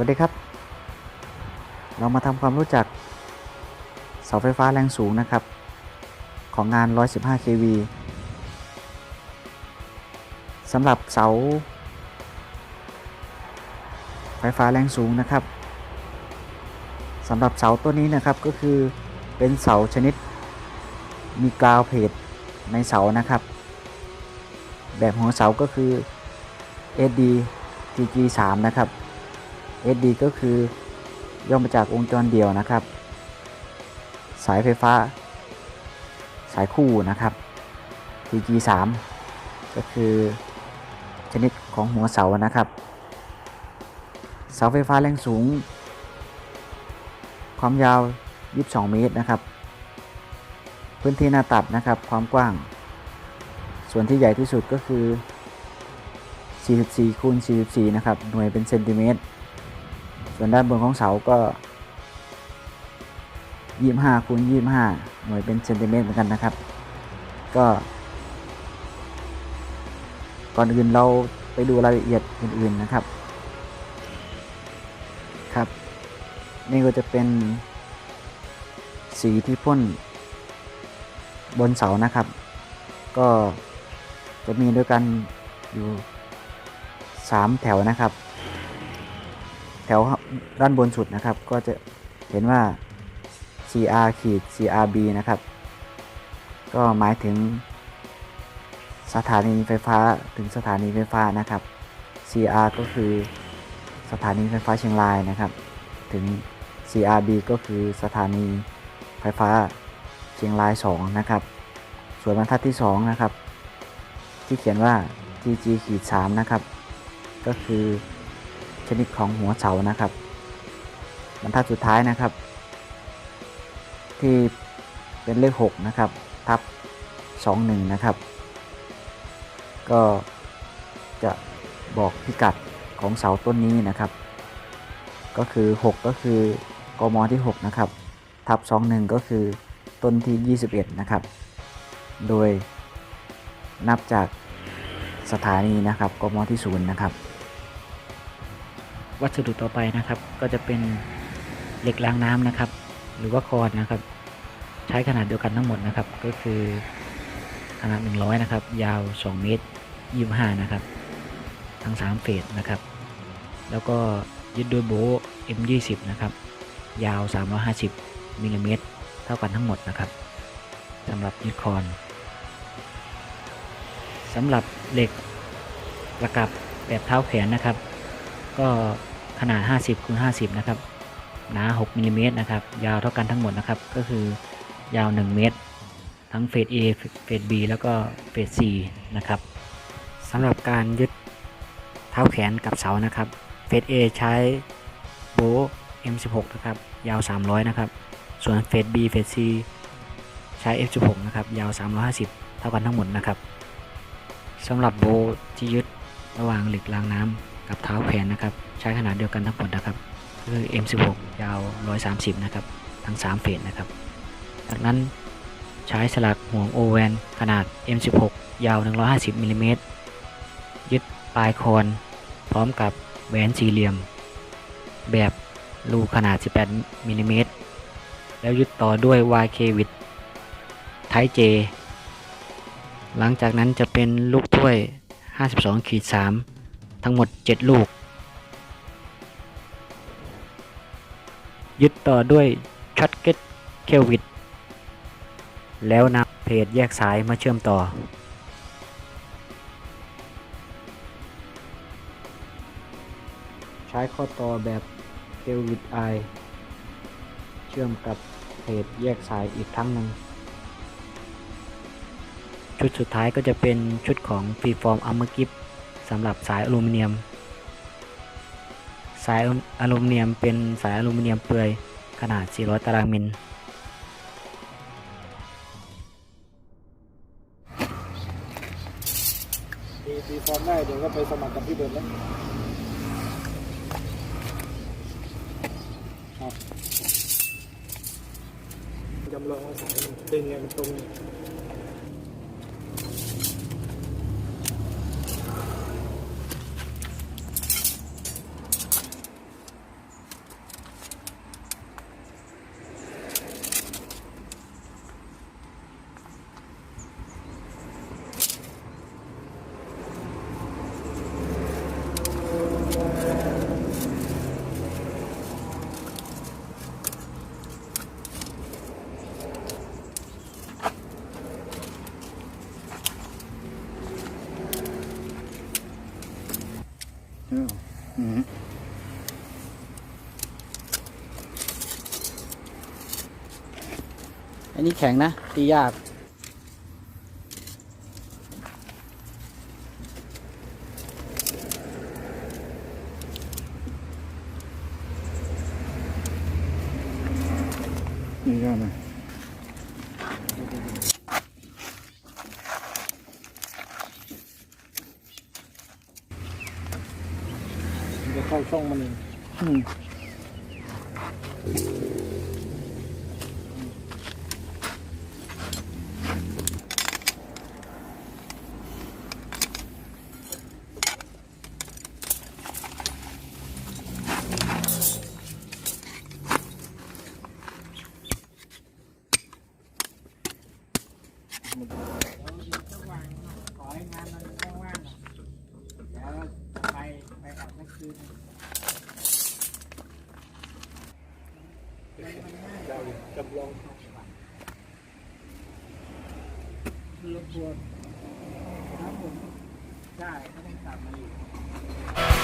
วัสดีครับ เรามาทำความรู้จักเสาไฟฟ้าแรงสูงนะครับ ของงาน 115 kV สำหรับเสา ไฟฟ้าแรงสูงนะครับสำหรับเสาตัวนี้นะครับก็คือเป็นเสาชนิดมีกราวเพจในเสานะครับ แบบหัวเสาก็คือ SD TG 3 นะครับ SD ก็คือย่อมาจากวงจรเดียวนะครับ สายไฟฟ้า สายคู่นะครับ TG 3 ก็คือชนิดของหัวเสานะครับ เสาไฟฟ้าแรงสูง ความยาว 22 เมตรนะครับ พื้นที่หน้าตัดนะครับความกว้าง ส่วนที่ใหญ่ที่สุดก็คือ 44คูณ44 นะครับ หน่วยเป็นเซนติเมตร ส่วนด้านบนของเสาก็25คูณ25หน่วยเป็นเซนติเมตรเหมือนกันนะครับ ก็ ก่อนอื่นเราไปดูรายละเอียดอื่นๆนะครับ ครับ นี่ก็จะเป็นสีที่พ่นบนเสานะครับ ก็จะมีด้วยกันอยู่ 3 แถวนะครับ แถว ด้านบนสุดนะครับ ก็จะเห็นว่า CR ขีด CRB นะครับ ก็หมายถึงสถานีไฟฟ้าถึงสถานีไฟฟ้านะครับ CR ก็คือสถานีไฟฟ้าเชียงรายนะครับ ถึง CRB ก็คือสถานีไฟฟ้าเชียงราย 2 นะครับ ส่วนบรรทัดที่ 2 นะครับ ที่เขียนว่า TG ขีด3นะครับ ก็คือ ชนิดของหัวเสานะครับ บรรทัดสุดท้ายนะครับ ที่เป็นเลข 6 นะครับ ทับ 21 นะครับ ก็จะบอกพิกัดของเสาต้นนี้นะครับ ก็คือ 6 ก็คือกมที่ 6 นะครับ ทับ 21 ก็คือต้นที่ 21 นะครับ โดยนับจากสถานีนะครับกมที่ 0 นะครับ วัสดุต่อไปนะครับ ก็จะเป็นเหล็กล้างน้ำนะครับ หรือว่าคอร์ดนะครับ ใช้ขนาดเดียวกันทั้งหมดนะครับ ก็คือขนาด 100 นะครับ ยาว 2 เมตร 25 นะครับ ทั้ง 3 เฟสนะครับ แล้วก็ยึดด้วยโบว์ M20 นะครับ ยาว 350มิลลิเมตรเท่ากันทั้งหมดนะครับสำหรับยึดคอนสำหรับเหล็กประกับแบบเท้าแขนนะครับ ก็ขนาด 50คูณ50 นะครับ หนา 6มิลลิเมตรนะครับ ยาวเท่ากันทั้งหมดนะครับ ก็คือยาว 1 เมตร ทั้งเฟส A เฟส B แล้วก็เฟส C นะครับสำหรับการยึดเท้าแขนกับเสานะครับ เฟส A ใช้โบ M16 นะครับ ยาว 300 นะครับ ส่วนเฟส B เฟส C ใช้ F16 นะครับ ยาว 350 เท่ากันทั้งหมดนะครับสำหรับโบที่ยึดระหว่างเหล็กรางน้ำ กับเท้าแขนนะครับ ใช้ขนาดเดียวกันทั้งหมดนะครับคือ M16 ยาว 130 นะครับ ทั้ง 3 เฟสนะครับ จากนั้นใช้สลักห่วงโอแวนขนาด M16 ยาว 150มิลลิเมตรยึดปลายคอนพร้อมกับแหวนสี่เหลี่ยม แบบรูขนาด 18มิลลิเมตรแล้วยึดต่อด้วย YK วิดไทเจ หลังจากนั้นจะเป็นลูกถ้วย 52ขีด3 ทั้งหมด 7 ลูก ยึดต่อด้วยช็อตเก็ตเคลวิดแล้วนำเพจแยกสายมาเชื่อมต่อ ใช้ข้อต่อแบบเคลวิดไอเชื่อมกับเพจแยกสายอีกครั้งหนึ่งชุดสุดท้ายก็จะเป็นชุดของฟรีฟอร์มอัมเมอร์กิฟ สำหรับสายอลูมิเนียม สายอลูมิเนียมเป็นสายอลูมิเนียมเปลือยขนาด 400 ตารางมิลตีฟอร์มได้เดี๋ยวก็ไปสมัครกับพี่เบิร์ดแล้วครับจำลองสายมันดึงไงมันตรง อืม อันนี้แข็งนะ ตียากนี่ก็นะมันจะเข้าช่องมันเอง จำลองรบกวนครับผมใช่ก็ต้องกลับมาอยู่